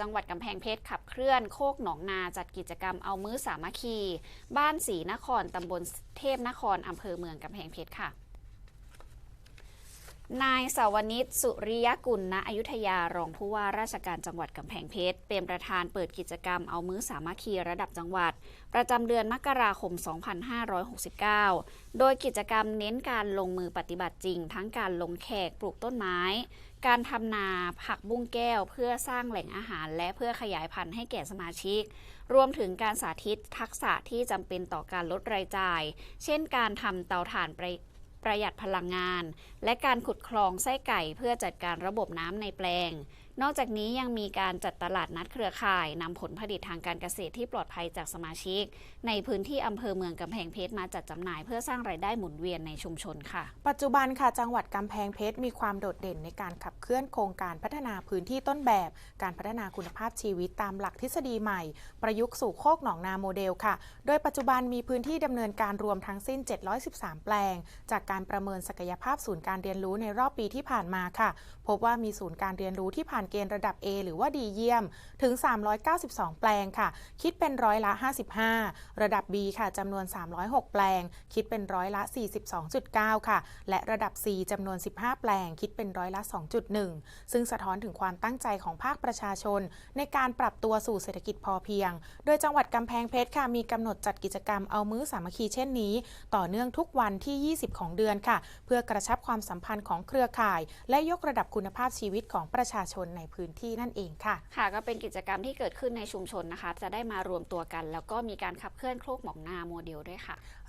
จังหวัดกำแพงเพชรขับเคลื่อนโคกหนองนาจัดกิจกรรมเอามื้อสามัคคี บ้านศรีนครตำบลเทพนครอำเภอเมืองกำแพงเพชรค่ะ นายสาวนิตสุริยกุลณอยุธยารองผู้ว่าราชการจังหวัดกำแพงเพชรเป็นประธานเปิดกิจกรรมเอามื้อสามัคคีระดับจังหวัด ประจำเดือนมกราคม 2569 โดยกิจกรรมเน้นการลงมือปฏิบัติจริง ทั้งการลงแขกปลูกต้นไม้ การทำนาผักบุ้งแก้ว เพื่อสร้างแหล่งอาหาร และเพื่อขยายพันธุ์ให้แก่สมาชิก รวมถึงการสาธิตทักษะที่จำเป็นต่อการลดรายจ่าย เช่น การทำเตาถ่านประ ประหยัดพลังงาน และการขุดคลองไส้ไก่เพื่อจัดการระบบน้ำในแปลง นอกจากนี้ยังมีการจัดตลาดนัดเครือข่ายนำผลผลิตทางการเกษตรที่ปลอดภัยจากสมาชิก ในพื้นที่อำเภอเมืองกำแพงเพชรมาจัดจำหน่ายเพื่อสร้างรายได้หมุนเวียนในชุมชนค่ะ ปัจจุบันค่ะจังหวัดกำแพงเพชรมีความโดดเด่นในการขับเคลื่อนโครงการพัฒนาพื้นที่ต้นแบบ การพัฒนาคุณภาพชีวิตตามหลักทฤษฎีใหม่ ประยุกต์สู่โคกหนองนาโมเดลค่ะ โดยปัจจุบันมีพื้นที่ดำเนินการรวมทั้งสิ้น 713 แปลง จากการประเมินศักยภาพศูนย์การเรียนรู้ในรอบปีที่ผ่านมาค่ะ พบว่ามีศูนย์การเรียนรู้ที่ผ่านเกณฑ์ระดับ A หรือว่าดีเยี่ยมถึง 392 แปลงค่ะ คิดเป็นร้อยละ 55 ระดับ B ค่ะจำนวน 306 แปลง คิดเป็นร้อยละ 42.9 ค่ะ และระดับ C จำนวน 15 แปลง คิดเป็นร้อยละ 2.1 ซึ่งสะท้อนถึงความตั้งใจของภาคประชาชน ในการปรับตัวสู่เศรษฐกิจพอเพียง โดยจังหวัดกำแพงเพชรค่ะมีกำหนดจัดกิจกรรมเอามื้อสามัคคีเช่นนี้ ต่อเนื่องทุกวันที่ 20 ของเดือนค่ะ เพื่อกระชับความสัมพันธ์ของเครือข่าย และยกระดับคุณภาพชีวิตของประชาชนในพื้นที่นั่นเองค่ะ ค่ะ ก็เป็นกิจกรรมที่เกิดขึ้นในชุมชนนะคะ จะได้มารวมตัวกัน แล้วก็มีการขับเคลื่อนโครกหมองนาโมเดลด้วยค่ะ